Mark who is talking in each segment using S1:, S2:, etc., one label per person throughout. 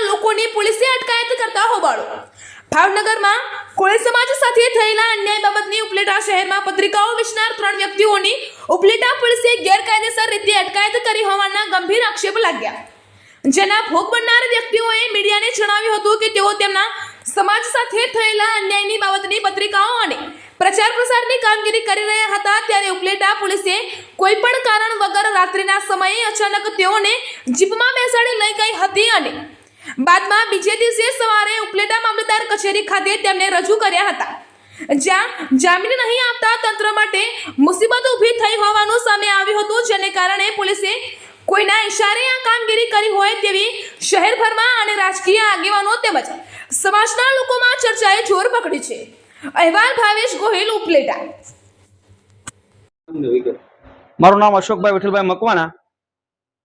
S1: રહેલા લોકોની પોલીસે અટકાયત કરતા હોબાળો. ભાવનગરમાં કોળી સમાજ સાથે થયેલા અન્યાય બાબતની ઉપલેટા શહેરમાં પત્રિકાઓ વેચનાર ત્રણ વ્યક્તિઓની ઉપલેટા પોલીસે ગેરકાયદેસર રીતે અટકાયત કરી હોવાના ગંભીર આક્ષેપ લાગ્યા. જેના ભોગ બનનાર વ્યક્તિઓએ મીડિયાને જણાવ્યું હતું કે તેઓ તેમના સમાજ સાથે થયેલા અન્યાયની બાબતની પત્રિકાઓ અને પ્રચાર પ્રસારની કામગીરી કરી રહ્યા હતા ત્યારે ઉપલેટા પોલીસે કોઈ પણ કારણ વગર રાત્રિના સમયે અચાનક તેઓને જીપમાં બેસાડી લઈ ગઈ હતી અને બાદમાં બીજે દિવસે સવારે ઉપલેટા મામલતદાર કચેરી ખાતે તેમને રજૂ કર્યા હતા. જ્યાં જામીન નહીં આપતા તંત્ર માટે મુસીબત ઊભી થઈ હોવાનું સામે આવ્યું હતું, જેને કારણે પોલીસે કોઈના ઇશારે આ કામગીરી કરી હોય તેવી શહેરભરમાં અને રાજકીય આગેવાનો તેમજ સમાજના લોકોમાં ચર્ચાએ જોર પકડી છે. અહેવાલ ભાવેશ ગોહિલ, ઉપલેટા.
S2: મારું નામ અશોકભાઈ વિઠ્ઠલભાઈ મકવાણા,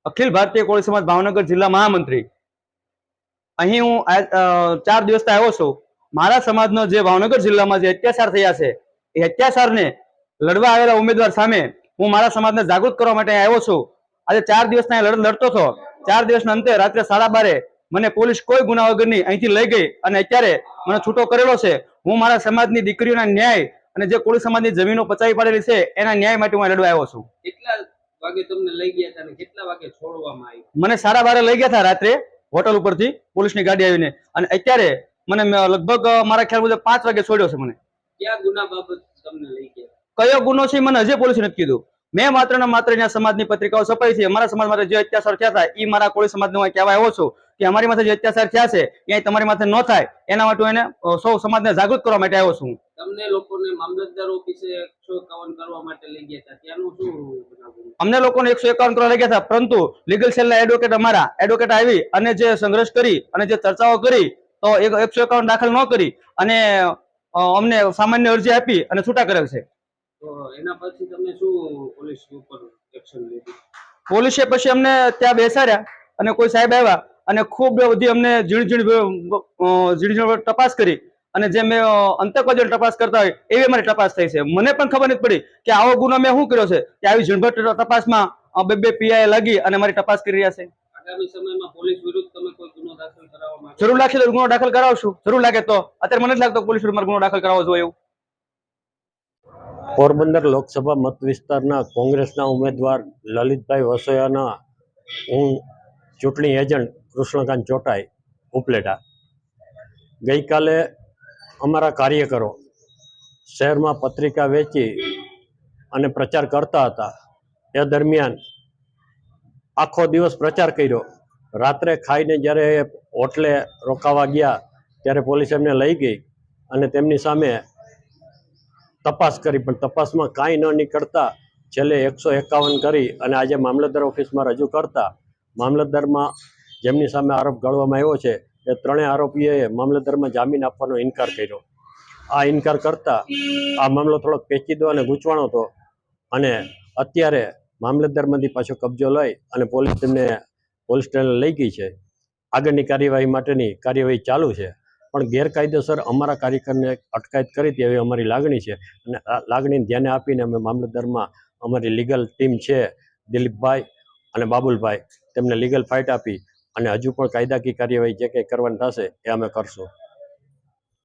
S2: અખિલ ભારતીય કોળી સમાજ ભાવનગર જિલ્લા મહામંત્રી. અહીં હું ચાર દિવસથી આવ્યો છું. મારા સમાજનો જે ભાવનગર જિલ્લામાં જે અત્યાચાર થયા છે એ અત્યાચારને લડવા આવેલા ઉમેદવાર સામે હું મારા સમાજને જાગૃત કરવા માટે આવ્યો છું. આજે ચાર દિવસના લડત લડતો હતો. ચાર દિવસના અંતે રાત્રે સાડા બારે મને પોલીસ કોઈ ગુના વગરની અહીંથી લઈ ગઈ અને અત્યારે મને છૂટો કરેલો છે. હું મારા સમાજની દીકરીઓના ન્યાય અને જે કોળી સમાજની જમીનો પચાવી પાડેલી છે એના ન્યાય માટે હું લડવા આવ્યો છું.
S3: કેટલા વાગે તમને લઈ ગયા હતા કેટલા વાગે છોડવામાં આવ્યું?
S2: મને સાડા બારે લઈ ગયા હતા રાત્રે. હોટલ ઉપરથી પોલીસની ગાડી આવીને. અને અત્યારે મને લગભગ મારા ખ્યાલ મુજબ પાંચ વાગે છોડ્યો છે મને.
S3: ક્યાં ગુના બાબત તમને લઈ ગયા?
S2: કયો ગુનો છે મને હજી પોલીસે નથી કીધું. મેં માત્ર ને માત્ર સમાજની પત્રિકાઓ છપાઈ છે મારા સમાજ માટે જે અત્યાચાર થયા હતા એ મારા કોળી સમાજને હું કહેવા આવ્યો છું. કે અમારી માથે જે અત્યાચાર થયા છે એ તમારી માથે ન થાય એના માટે એને સૌ સમાજને જાગૃત કરવા માટે આવ્યો છું
S3: તમને લોકોને મામલતદાર ઓફિસે એકસો એકાવન કરવા માટે લઈ ગયા હતા ત્યાંનું શું
S2: અમને લોકોને એકસો એકાવન કરવા લઈ ગયા હતા પરંતુ લીગલ સેલના એડવોકેટ અમારા એડવોકેટ આવી અને જે સંઘર્ષ કરી અને જે ચર્ચાઓ કરી તો એકસો એકાવન દાખલ ન કરી અને અમને સામાન્ય અરજી આપી અને છૂટા કરેલ છે.
S3: એના પછી તમે શું પોલીસ ઉપર એક્શન લીધી?
S2: પોલીસે પછી અમને ત્યાં બેસાડ્યા અને કોઈ સાહેબ આવ્યા અને ખૂબ બધી અમને ઝીણ ઝીણ તપાસ કરી અને જે મેં અંતર્ગત તપાસ કરતા હોય એવી અમારી તપાસ થઈ છે. મને પણ ખબર નથી પડી કે આવો ગુનો મેં શું કર્યો છે કે આવી ઝીણભટ તપાસમાં બે બે પીઆઈ લાગી અને મારી તપાસ કરી રહ્યા છે.
S3: આગામી સમયમાં પોલીસ વિરુદ્ધ તમે કોઈ ગુનો દાખલ કરાવવા માંગો
S2: જરૂર લાગશે તો ગુનો દાખલ કરાવશું. જરૂર લાગે તો. અત્યારે મને જ લાગતો પોલીસ વિરુદ્ધ ગુનો દાખલ કરાવવો જોઈએ એવું.
S4: પોરબંદર લોકસભા મત વિસ્તારના કોંગ્રેસના ઉમેદવાર લલિતભાઈ વસોયાના હું ચૂંટણી એજન્ટ કૃષ્ણકાંત ચોટાઈ ઉપલેટા. ગઈકાલે અમારા કાર્યકરો શહેરમાં પત્રિકા વેચી અને પ્રચાર કરતા હતા. એ દરમિયાન આખો દિવસ પ્રચાર કર્યો. રાત્રે ખાઈને જ્યારે હોટલે રોકાવા ગયા, ત્યારે પોલીસ એમને લઈ ગઈ અને તેમની સામે તપાસ કરી. પણ તપાસમાં કાંઈ ન નીકળતા. છેલ્લે એકસો એકાવન કરી અને આજે મામલતદાર ઓફિસમાં રજૂ કરતા મામલતદારમાં જેમની સામે આરોપ ગાળવામાં આવ્યો છે, એ ત્રણેય આરોપીઓએ મામલતદારમાં જામીન આપવાનો ઇનકાર કર્યો. આ ઇનકાર કરતા આ મામલો થોડોક પેચીદો અને ગૂંચવાણો હતો અને અત્યારે મામલતદારમાંથી પાછો કબજો લઈ અને પોલીસ તેમને પોલીસ સ્ટેશન લઈ ગઈ છે. આગળની કાર્યવાહી માટેની કાર્યવાહી ચાલુ છે, પણ ગેરકાયદેસર અમારા કાર્યકરને અટકાયત કરી હતી એવી અમારી લાગણી છે અને આ લાગણીને ધ્યાને આપીને અમે મામલતદારમાં અમારી લીગલ ટીમ છે, દિલીપભાઈ અને બાબુલભાઈ તેમને લીગલ ફાઇટ આપી અને હજુ પણ કાયદાકીય કાર્યવાહી જે કંઈ કરવાની થશે એ અમે કરશું.